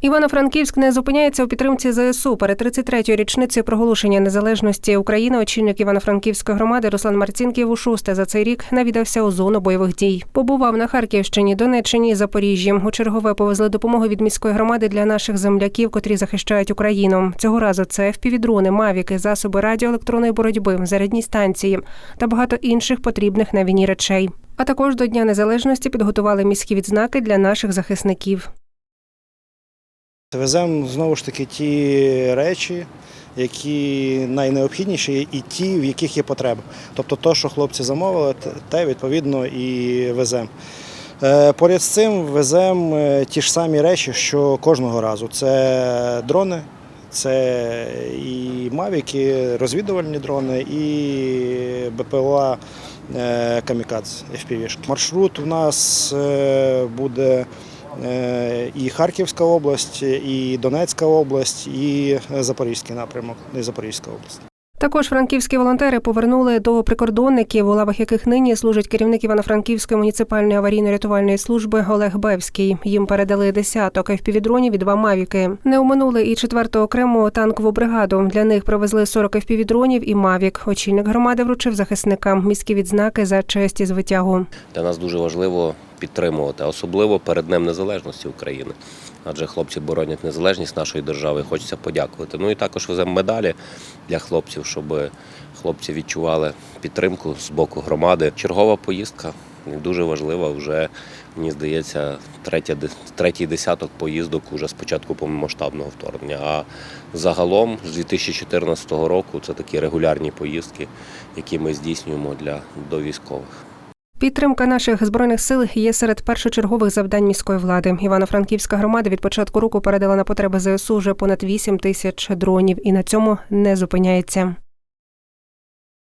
Івано-Франківськ не зупиняється у підтримці ЗСУ. Перед 33-ю річницею проголошення незалежності України очільник Івано-Франківської громади Руслан Марцінків у шосте за цей рік навідався у зону бойових дій. Побував на Харківщині, Донеччині і Запоріжжі. У чергове повезли допомогу від міської громади для наших земляків, котрі захищають Україну. Цього разу це впівдрони, мавіки, засоби радіоелектронної боротьби, зарядні станції та багато інших потрібних на війні речей. А також до Дня Незалежності підготували міські відзнаки для наших захисників. Веземо знову ж таки ті речі, які найнеобхідніші, і ті, в яких є потреба. Тобто, то, що хлопці замовили, те відповідно і веземо. Е, Поряд з цим веземо е, ті ж самі речі, що кожного разу. Це дрони, це і мавіки, розвідувальні дрони, і БПЛА е, Камікадзе FPV. Маршрут у нас буде і Харківська область, і Донецька область, і Запорізький напрямок, і Запорізька область. Також франківські волонтери повернули до прикордонників, у лавах яких нині служить керівник Івано-Франківської муніципальної аварійно-рятувальної служби Олег Бевський. Їм передали десяток FPV-дронів і два мавіки. Не оминули і четверту окрему танкову бригаду. Для них привезли 40 FPV-дронів і мавік. Очільник громади вручив захисникам міські відзнаки за честь і звитягу. Для нас дуже важливо підтримувати, особливо перед Днем Незалежності України. Адже хлопці боронять незалежність нашої держави. Хочеться подякувати. Ну і також веземо медалі для хлопців, щоб хлопці відчували підтримку з боку громади. Чергова поїздка дуже важлива. Вже мені здається, третій десяток поїздок уже з початку повномасштабного вторгнення. А загалом з 2014 року це такі регулярні поїздки, які ми здійснюємо для до військових. Підтримка наших збройних сил є серед першочергових завдань міської влади. Івано-Франківська громада від початку року передала на потреби ЗСУ вже понад 8 тисяч дронів і на цьому не зупиняється.